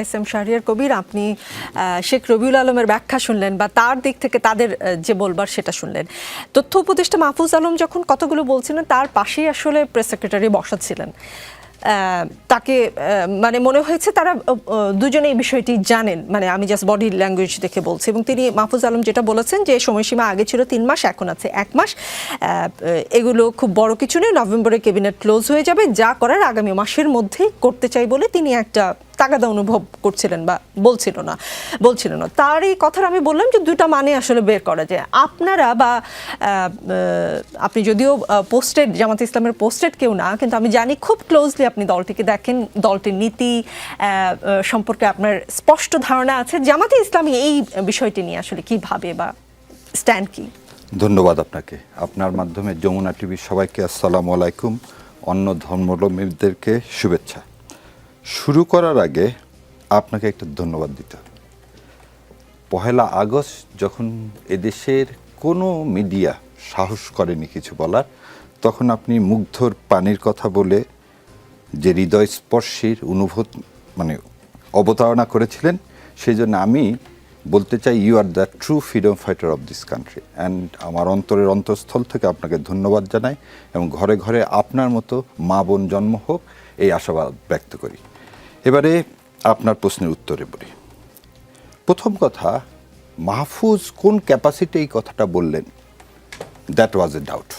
S M Shahriar Kabir আপনি শেখ রবিউল আলমের ব্যাখ্যা শুনলেন বা তার দিক থেকে তাদের যে বলবার সেটা শুনলেন। তথ্য উপদেষ্টা মাহফুজ আলম যখন কতগুলো বলছিলেন তার পাশেই আসলে প্রেস সেক্রেটারি বসাচ্ছিলেন তাকে মানে মনে হয়েছে তারা আহ, আহ, দুজনে এই বিষয়টি জানেন। মানে আমি জাস্ট বডি ল্যাঙ্গুয়েজ দেখে বলছি। এবং তিনি মাহফুজ আলম যেটা বলেছেন যে সময়সীমা আগে ছিল তিন মাস এখন আছে এক মাস। এগুলো খুব বড় কিছু নেই নভেম্বরে ক্যাবিনেট ক্লোজ হয়ে যাবে। যা করার আগামী মাসের মধ্যেই করতে চাই বলে তিনি একটা তাগাদা অনুভব করছিলেন বা বলছিল না বলছিল না। তার এই কথার আমি বললাম যে দুটা মানে আসলে বের করা যায়। আপনারা বা আপনি যদিও পোস্টেড জামাত ইসলামের পোস্টেড কেউ না, কিন্তু আমি জানি খুব ক্লোজলি আপনি দলটিকে দেখেন, দলটির নীতি সম্পর্কে আপনার স্পষ্ট ধারণা আছে। জামাতে ইসলামী এই বিষয়টি নিয়ে আসলে কি ভাবে বা স্ট্যান্ড কি? ধন্যবাদ আপনাকে। আপনার মাধ্যমে যমুনা টিভির সবাইকে আসসালামু আলাইকুম। অন্য ধর্মাবলম্বীদেরকে শুভেচ্ছা। শুরু করার আগে আপনাকে একটা ধন্যবাদ দিতে হবে। পহেলা আগস্ট যখন এদেশের কোনো মিডিয়া সাহস করেনি কিছু বলার, তখন আপনি মুগ্ধর পানির কথা বলে যে হৃদয় স্পর্শীর অনুভূত মানে অবতারণা করেছিলেন সেই জন্য আমি বলতে চাই you are the true freedom fighter of this country and আমার অন্তরের অন্তঃস্থল থেকে আপনাকে ধন্যবাদ জানাই এবং ঘরে ঘরে আপনার মতো মা বোন জন্ম হোক, এই আশাবাদ ব্যক্ত করি। এবারে আপনার প্রশ্নের উত্তরে বলি প্রথম কথা, মাহফুজ কোন ক্যাপাসিটি এই কথাটা বললেন? দ্যাট ওয়াজ এ ডাউট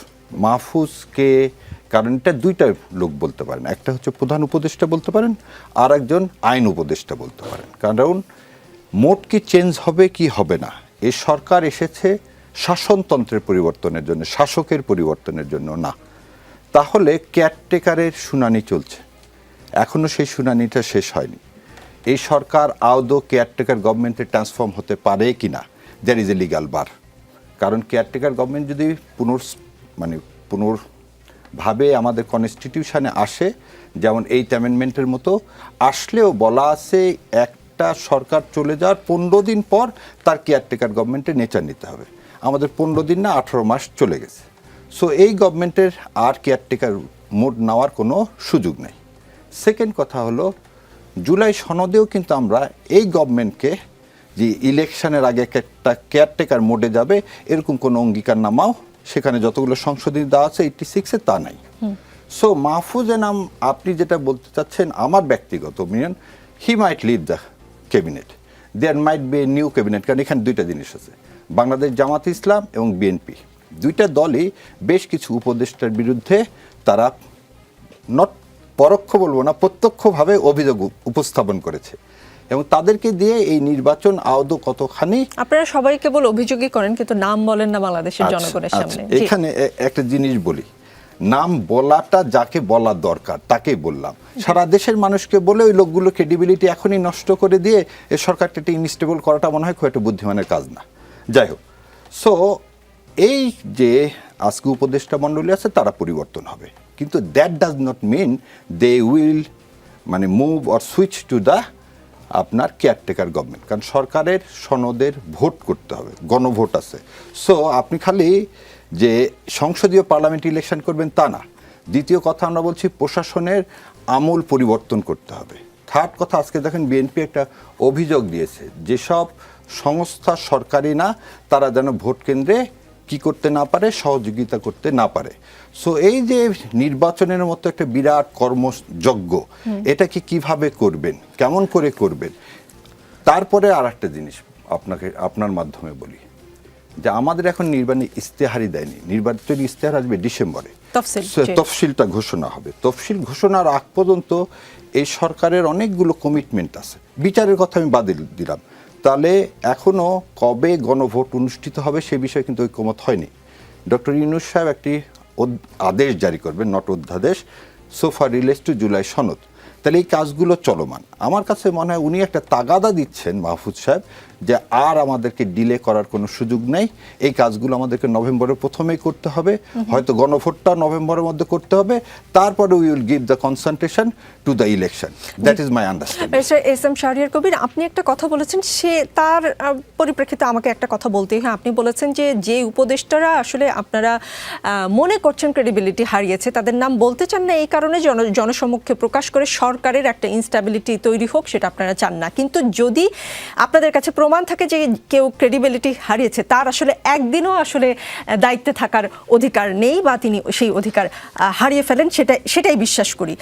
মাহফুজকে কারণ এটা দুইটা লোক বলতে পারেন। একটা হচ্ছে প্রধান উপদেষ্টা বলতে পারেন, আর একজন আইন উপদেষ্টা বলতে পারেন। কারণ মোট কি চেঞ্জ হবে কি হবে না? এ সরকার এসেছে শাসনতন্ত্রের পরিবর্তনের জন্য, শাসকের পরিবর্তনের জন্য না। তাহলে কেয়ারটেকারের শুনানি চলছে। এখনও সেই শুনানিটা শেষ হয়নি। এই সরকার আদৌ কেয়ারটেকার গভর্নমেন্টে ট্রান্সফর্ম হতে পারে কি না there is a legal bar কারণ কেয়ারটেকার গভর্নমেন্ট যদি পুনর মানে পুনর্ভাবে আমাদের কনস্টিটিউশনে আসে, যেমন এইট অ্যামেন্ডমেন্টের মতো, আসলেও বলা আছে একটা সরকার চলে যাওয়ার পনেরো দিন পর তার কেয়ারটেকার গভর্নমেন্টে নেচার নিতে হবে। আমাদের পনেরো দিন না, আঠারো মাস চলে গেছে। সো এই গভর্নমেন্টের আর কেয়ারটেকার মোড নেওয়ার কোনো সুযোগ নেই। সেকেন্ড কথা হলো জুলাই সনদেও কিন্তু আমরা এই গভর্নমেন্টকে যে ইলেকশনের আগে একটা কেয়ারটেকার মোডে যাবে এরকম কোনো অঙ্গীকার নামাও সেখানে যতগুলো সংশোধনী দেওয়া আছে এইটি সিক্সে তা নাই। সো মাহফুজ এনাম আপনি যেটা বলতে চাচ্ছেন আমার ব্যক্তিগত opinion he might lead the cabinet there might be a new cabinet কারণ এখানে দুইটা জিনিস আছে। বাংলাদেশ জামাত ইসলাম এবং বিএনপি দুইটা দলই বেশ কিছু উপদেষ্টার বিরুদ্ধে তারা নট পরোক্ষ বলব না প্রত্যক্ষভাবে অভিযোগ উপস্থাপন করেছে। এবং তাদেরকে দিয়ে এই নির্বাচন আদৌ কতখানি আপনারা সবাই কেবল অভিযোগই করেন কিন্তু নাম বলেন না বাংলাদেশের আচ্ছা, জনগণের আচ্ছা। সামনে। এখানে একটা জিনিস বলি। নাম বলাটা যাকে বলা দরকার তাকে বললাম। সারা দেশের মানুষকে বলে ওই লোকগুলো ক্রেডিবিলিটি এখনই নষ্ট করে দিয়ে এই সরকারটা ইনস্টেবল করাটা মনে হয় খুব একটা বুদ্ধিমানের কাজ না। যাই হোক সো এই যে আজকে উপদেষ্টা মণ্ডলী আছে তারা পরিবর্তন হবে। কিন্তু that does not mean they will মানে move or switch to the আপনার কেয়ারটেকার গভর্নমেন্ট কারণ সরকারের সনদের ভোট করতে হবে, গণভোট আছে। সো আপনি খালি যে সংসদীয় পার্লামেন্ট ইলেকশন করবেন তা না। দ্বিতীয় কথা আমরা বলছি প্রশাসনের আমূল পরিবর্তন করতে হবে। থার্ড কথা, আজকে দেখেন বিএনপি একটা অভিযোগ দিয়েছে, যেসব সংস্থা সরকারি না, তারা যেন ভোট কেন্দ্রে কি করতে না পারে সহযোগিতা করতে না পারে। সো এই যে নির্বাচনের মতো একটা বিরাট কর্মযজ্ঞ এটাকে কীভাবে করবেন? কেমন করে করবেন? তারপরে আর একটা জিনিস আপনাকে আপনার মাধ্যমে বলি। যে আমাদের এখন নির্বাচনী ইস্তেহারই দেয়নি। নির্বাচনী ইস্তেহার আসবে ডিসেম্বরে। তফসিলটা ঘোষণা হবে। তফসিল ঘোষণার আগ পর্যন্ত এই সরকারের অনেকগুলো কমিটমেন্ট আছে। বিচারের কথা আমি বাদ দিলাম। তাহলে এখনও কবে গণভোট অনুষ্ঠিত হবে সে বিষয়ে কিন্তু ঐক্যমত হয়নি। ডক্টর ইউনুস সাহেব একটি আদেশ জারি করবেন, নট অধ্যাদেশ, সোফা রিলেস টু জুলাই সনদ। তাহলে এই কাজগুলো চলমান। আমার কাছে মনে হয় উনি একটা তাগাদা দিচ্ছেন মাহফুজ সাহেব যে আর আমাদেরকে ডিলে করার কোনো সুযোগ নেই। এই কাজগুলো আমাদেরকে নভেম্বরের প্রথমেই করতে হবে। হয়তো গণভোটটা নভেম্বরের মধ্যে করতে হবে। তারপরে we will give the concentration to the election that is my understanding S M Shahriar Kabir আপনি একটা কথা বলেছেন সে তার পরিপ্রেক্ষিতে আমাকে একটা কথা বলতেই হয়। আপনি বলেছেন যে যে উপদেষ্টারা আসলে আপনারা মনে করছেন ক্রেডিবিলিটি হারিয়েছে তাদের নাম বলতে চান না এই কারণে জন জনসমক্ষে প্রকাশ করে সরকারের একটা ইনস্টাবিলিটি তৈরি হোক, সেটা আপনারা চান না। কিন্তু যদি আপনাদের কাছে প্রমাণ থাকে যে কেউ ক্রেডিবিলিটি হারিয়েছে, তার আসলে একদিনও আসলে দায়িত্বে থাকার অধিকার নেই বা তিনি সেই অধিকার হারিয়ে ফেলেন সেটা সেটাই বিশ্বাস করি।